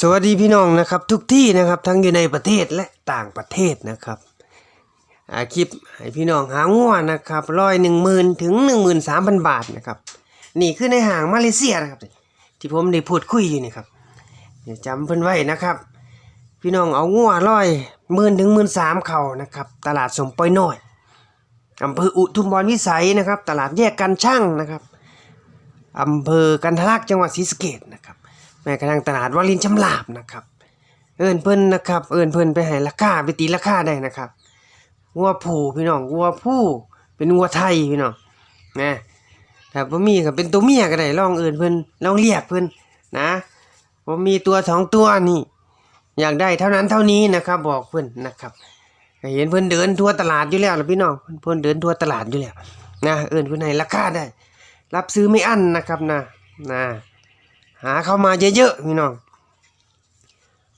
สวัสดีพี่น้องนะครับ ทุกที่นะครับทั้งอยู่ในประเทศและต่างประเทศนะครับอาคลิปให้พี่น้องหางัวนะครับร้อยหนึ่งหมื่นถึงหนึ่งหมื่นสามพันบาทนะครับนี่คือในห่างมาเลเซียนะครับ ที่ผมได้พูดคุยอยู่นี่ครับเดี๋ยวจำเพิ่นไว้นะครับ พี่น้องเอางัวร้อยหมื่นถึงหมื่นสามเขานะครับ ตลาดสมปอยน้อยอำเภออุทุมพรวิสัยนะครับ ตลาดแยกกันช่างนะครับอำเภอกันทลักจังหวัดศรีสะเกษนะครับ แม้กระทั่งตลาดวารินชำลาบนะครับ เอินเพิ่นนะครับ เอินเพิ่นไปให้ราคาไปตีราคาได้นะครับวัวผู้พี่น้องวัวผู้เป็นวัวไทยพี่น้องนะถ้าบ่มีก็เป็นตัวเมียก็ได้ลองเอินเพิ่นลองเรียกเพิ่นนะบ่มีตัวสองตัวนี่ อยากได้เท่านั้นเท่านี้นะครับ บอกเพิ่นนะครับเห็นเพิ่นเดินทั่วตลาดอยู่แล้วล่ะพี่น้องเพิ่นเพิ่นเดินทั่วตลาดอยู่แล้วนะเอินเพิ่นให้ราคาได้ รับซื้อไม่อั้นนะครับนะนะ หาเข้ามาเยอะๆพี่น้อง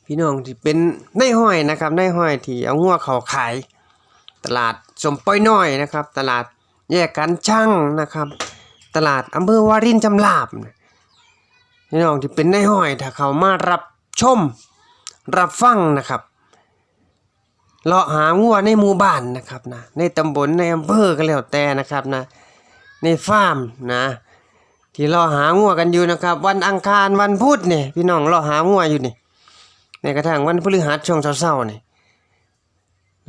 พี่น้องที่เป็นนายห้อยนะครับนายห้อยที่เอางัวเขาขาย ตลาดสมป้อยน้อยนะครับ ตลาดแยกกันช่างนะครับ ตลาดอำเภอวารินจำลาบพี่น้องที่เป็นนายห้อยถ้าเขามารับชมรับฟังนะครับเลาะหางัวในหมู่บ้านนะครับนะในตำบลในอำเภอก็แล้วแต่นะครับนะในฟาร์มนะ ที่รอหางัวกันอยู่นะครับ วันอังคารวันพุธเนี่ยพี่น้องรอหางัวอยู่นี่ในกระทั่งวันพฤหัสช่วงเช้าๆนี่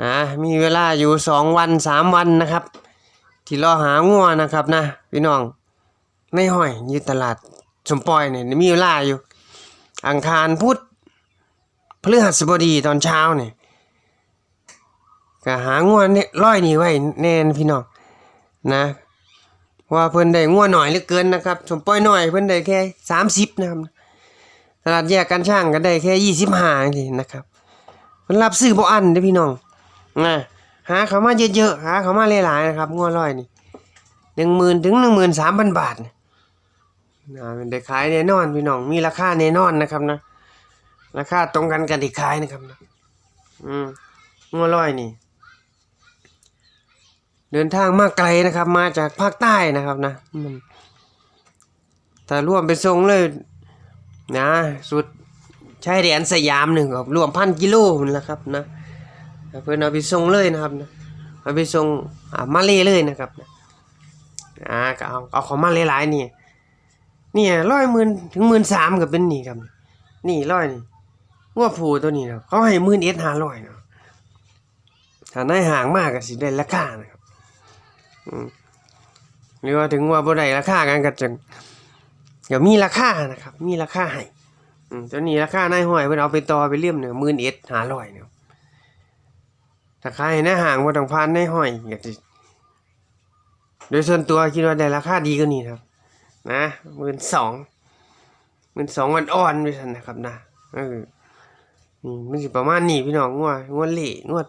นะมีเวลาอยู่สองวันสามวันนะครับ ที่รอหางัวนะครับนะพี่น้องในห้อยอยู่ตลาดสมปอยเนี่ยมีเวลาอยู่ อังคารพุธพฤหัสบดีตอนเช้าเนี่ยก็หางัวเนี่ยร้อยนี่ไว้แน่นพี่น้องนะ ว่าเพิ่นได้งัวหน่อยเหลือเกินนะครับสมป้อยหน่อยเพิ่นได้แค่สามสิบนะครับตลาดแยกกันช่างก็ได้แค่ยี่สิบห้าทีนะครับเพิ่นรับซื้อบ่อันเด้พี่น้องนะหาเขามาเยอะๆหาเขามาหลายๆนะครับงัวร้อยนี่หนึ่งหมื่นถึงหนึ่งหมื่นสามพันบาทนะมันได้ขายแน่นอนพี่น้องมีราคาแน่นอนนะครับนะราคาตรงกันกันที่ขายนะครับนะอืมงัวร้อยนี่ เดินทางมาไกลนะครับ มาจากภาคใต้นะครับนะถ้าร่วมไปส่งเลยนะสุดชายแดนสยามหนึ่งครับรวมพันกิโลมันละครับนะเพื่อนเอาไปส่งเลยนะครับนะเอาไปส่งอ่ามาเลเลยนะครับนะอ่าก็เอาเอาของมาเลหลายๆนี่เนี่ยร้อยหมื่นถึงหมื่นสามก็เป็นนี่ครับ นี่ร้อยนี่ว่าผูตัวนี้นะเขาให้หมื่นเอ็ดห้าร้อยเนาะถ้าในห่างมากก็สิได้ราคานะครับ หรือว่าถึงว่าบ่ได้ราคากันก็จังเดี๋ยวมีราคานะครับ มีราคาให้ตัวนี้ราคานายห้อยเพิ่นเอาไปต่อไปเลี่ยมเนี่ยหมื่นเอ็ดหาร้อยเนี่ยถ้าขายในห้างบ่ต้องผ่านนายห้อยก็สิโดยส่วนตัวคิดว่าได้ราคาดีกว่านี้ครับ นะหมื่นสองหมื่นสองวันอ่อนไปซั่นนะครับนะเออนี่มันสิประมาณนี้พี่น้องงัวงัวเล่งัว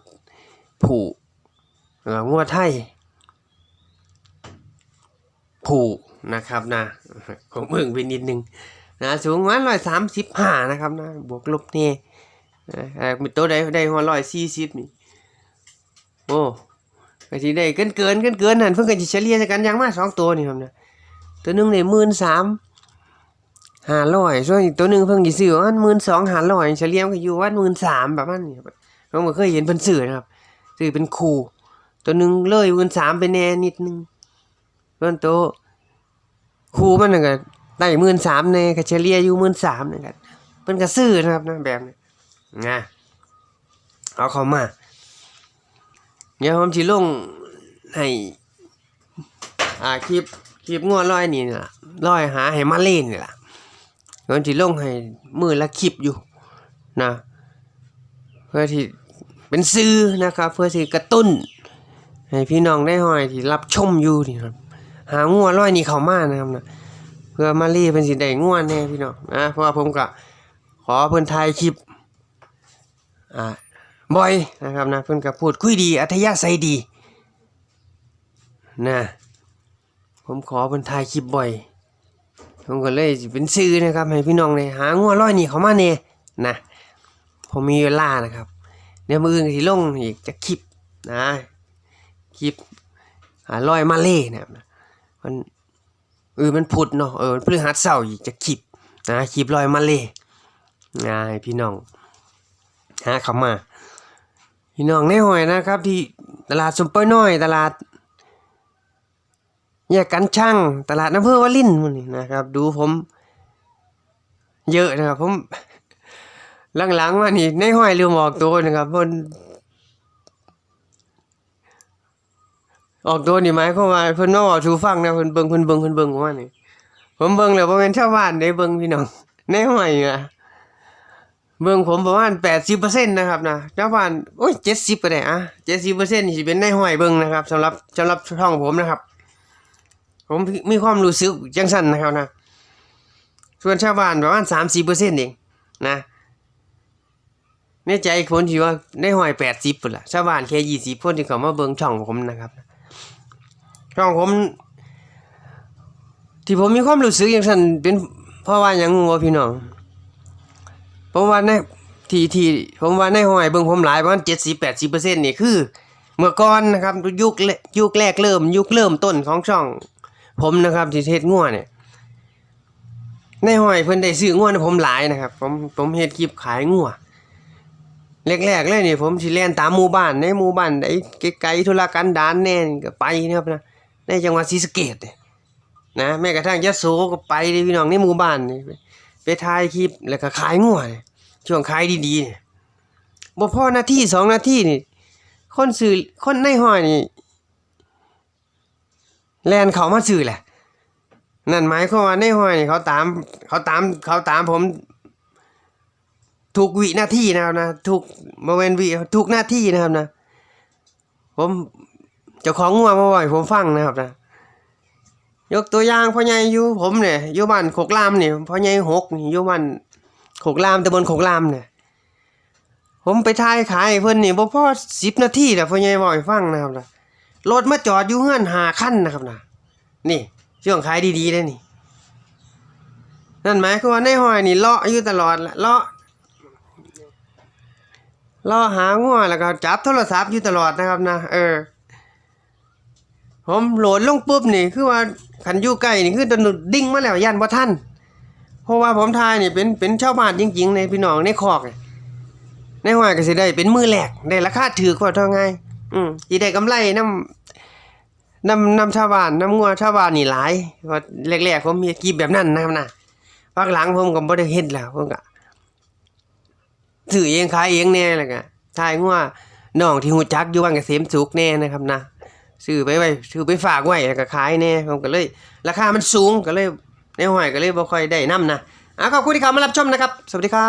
ผูเอองัวไทย ผูนะครับนะผมเพิ่งไปนิดนึงนะสูงประมาณร้อยสามสิบห้านะครับนะบวกลบนี่นะเอ่อมีตัวใดได้หัวร้อยสี่สิบนี่โอ้ก็สิได้เกินเกินเกินเกินนั่นเพิ่งก็จะเฉลี่ยกันย่างมากสองตัวนี่ครับนะตัวหนึงเนี่ยหมื่นสามห้าร้อยส่วนอีกตัวหนึ่งเพิ่งจะซื้อว่าหมื่นสองห้าร้อยเฉลี่ยก็อยู่ว่าหมื่นสามแบบนั้นนี่ครับผมก็เคยเห็นเพิ่นซื้อนะครับซื้อเป็นคู่ตัวหนึ่งเลยหมื่นสามไปแน่นิดนึงส่วนโตว ครูมันน่ะก็ได้หมื่นสามในก็เฉลี่ยอยู่หมื่นสามนี่กันเพิ่นก็ซื้อนะครับนะแบบนี้นะเอาเข้ามา เดี๋ยวผมสิลงให้อ่าคลิปคลิปงัวร้อยนี่ล่ะร้อยหาให้มาเล่นนี่ล่ะผมสิลงให้มือละคลิปอยู่นะเพื่อที่เป็นซื้อนะครับ เพื่อที่กระตุ้นให้พี่น้องได้หอยที่รับชมอยู่นี่ครับ หางัวร้อยนี่เข้ามานะครับนะเพื่อมารีเป็นสิได้งัวแน่พี่น้องนะเพราะว่าผมก็ขอเพิ่นถ่ายคลิปอ่าบ่อยนะครับนะเพิ่นก็พูดคุยดีอัธยาศัยดีนะผมขอเพิ่นถ่ายคลิปบ่อยผมก็เลยเป็นซื้อนะครับให้พี่น้องได้หางัวร้อยนี่เข้ามาแน่นะผมมีเวลานะครับเดี๋ยวมืออื่นก็สิลงอีกจะคลิปนะคลิปหาลอยมาเล่นะครับ มันเออมันพุดเนาะเออมันพฤหัสเสาร์อีกจะคลิปนะคลิปลอยมาเล่ง่ายพี่น้องหาเขามาพี่น้องในหอยนะครับ ที่ตลาดซุปเปอร์น้อย ตลาดแยกกันช่างตลาดน้ำเพื่อวลินมันนี่นะครับ ดูผม เยอะนะครับ ผมหลังๆมานี่ในห้อยลืมออกตัวนะครับเพิ่น ออกตัวนี่หมายความว่าเพิ่นมาบอกชูฟังนะเพิ่นเบิ่งเพิ่นเบิ่งเพิ่นเบิ่งผมว่านี่ผมเบิ่งแล้วบ่แม่นชาวบ้านได้เบิ่งพี่น้องในห้อยอะเบิ่งผมประมาณ80%นะครับนะชาวบ้านโอ้ย70ก็ได้อะ70%นี่สิเป็นในห้อยเบิ่งนะครับสำหรับสำหรับช่องผมนะครับ ผมมีความรู้สึกจังซั่นนะครับนะส่วนชาวบ้านประมาณ3-4%เองนะในใจคนที่ว่าในหอยแปดสิบปุ่นละชาวบ้านแค่ยี่สิบคนที่เขามาเบิ่งช่องผมนะครับ ช่องผม ที่ผมมีความรู้สึกอย่างนั้นเป็นเพราะว่าอย่างงูวพี่น้องผมว่าในที่ที่ผมว่าในหอยเบิ่งผมหลายประมาณเจ็ดสิบแปดสิบเปอร์เซ็นต์นี่คือ เมื่อก่อนนะครับ ยุคแรยุคแรกเริ่ม ยุคเริ่มต้นของช่อง ผมนะครับที่เฮ็ดงัวเนี่ยในหอยเพิ่นได้ซื้องัวผมหลายนะครับ ผมผมเฮ็ดคลิปขายงัวแรกๆเลยนี่ผมสิเล่นตามหมู่บ้านในหมู่บ้านไอ้ไกลๆธุรกันดารแน่นก็ไปนะครับนะ ในจังหวัดศรีสะเกษเนี่ยนะแม้กระทั่งยะโสก็ไปเลยพี่น้องในหมู่บ้านไปไปถ่ายคลิปแล้วก็ขายงัวเนี่ยช่วงขายดีๆเนี่ยบ่พอนาทีสองนาทีนี่คนซื้อคนในห้อยนี่แลนเขามาซื้อแหละนั่นหมายความว่าในห้อยนี่เขาตามเขาตามเขาตามผมทุกวินาทีนะครับนะทุกโมเมนต์วิทุกหน้าที่นะครับนะผม เจ้าของงัวมาบ่อยผมฟังนะครับนะ ยกตัวอย่างพ่อใหญ่อยู่ผมเนี่ยอยู่บ้านโคกรามเนี่ยพ่อใหญ่หกนี่อยู่บ้านโคกรามตำบลโคกรามเนี่ยผมไปทายขายเพิ่นนี่บ่พอสิบนาทีแต่พ่อใหญ่บ่อยฟังนะครับนะรถมาจอดอยู่เฮือนหาคันนะครับนะนี่ช่วงขายดีๆเลยนี่ นั่นหมายความว่าในห้อยนี่เลาะอยู่ตลอดแหละเลาะรอหางัวแล้วก็จับโทรศัพท์อยู่ตลอดนะครับนะ เออ ผมโหลดลงปุ๊บนี่คือว่าขันอยู่ใกล้นี่คือตนุดดิ้งมาแล้วยันบ่ทันเพราะว่าผมทายนี่เป็นเป็นชาวบ้านจริง ๆ ในพี่น้องในคอกในห้อยก็สิได้เป็นมือแหลกได้ราคาถือกว่าเท่าไงอืมสิได้กำไรน้ำน้ำน้ำชาวบ้านน้ำงัวชาวบ้านนี่หลายว่าแรกๆผมมีกีบแบบนั้นนะครับนะพักหลังผมก็บ่ได้เฮ็ดแล้วผมก็ซื้อเองขายเองแน่แหละกะทายงัวน้องที่หูจักอยู่บ้านเกษมสุขแน่นะครับนะ ซื้อไปไว้ซื้อไปฝากไว้ก็ขายแน่ผมก็เลย ราคามันสูงก็เลยในห้อยก็เลยบ่ค่อยได้นํนะอะขอบคุณที่เข้ามารับชมนะครับ สวัสดีครับ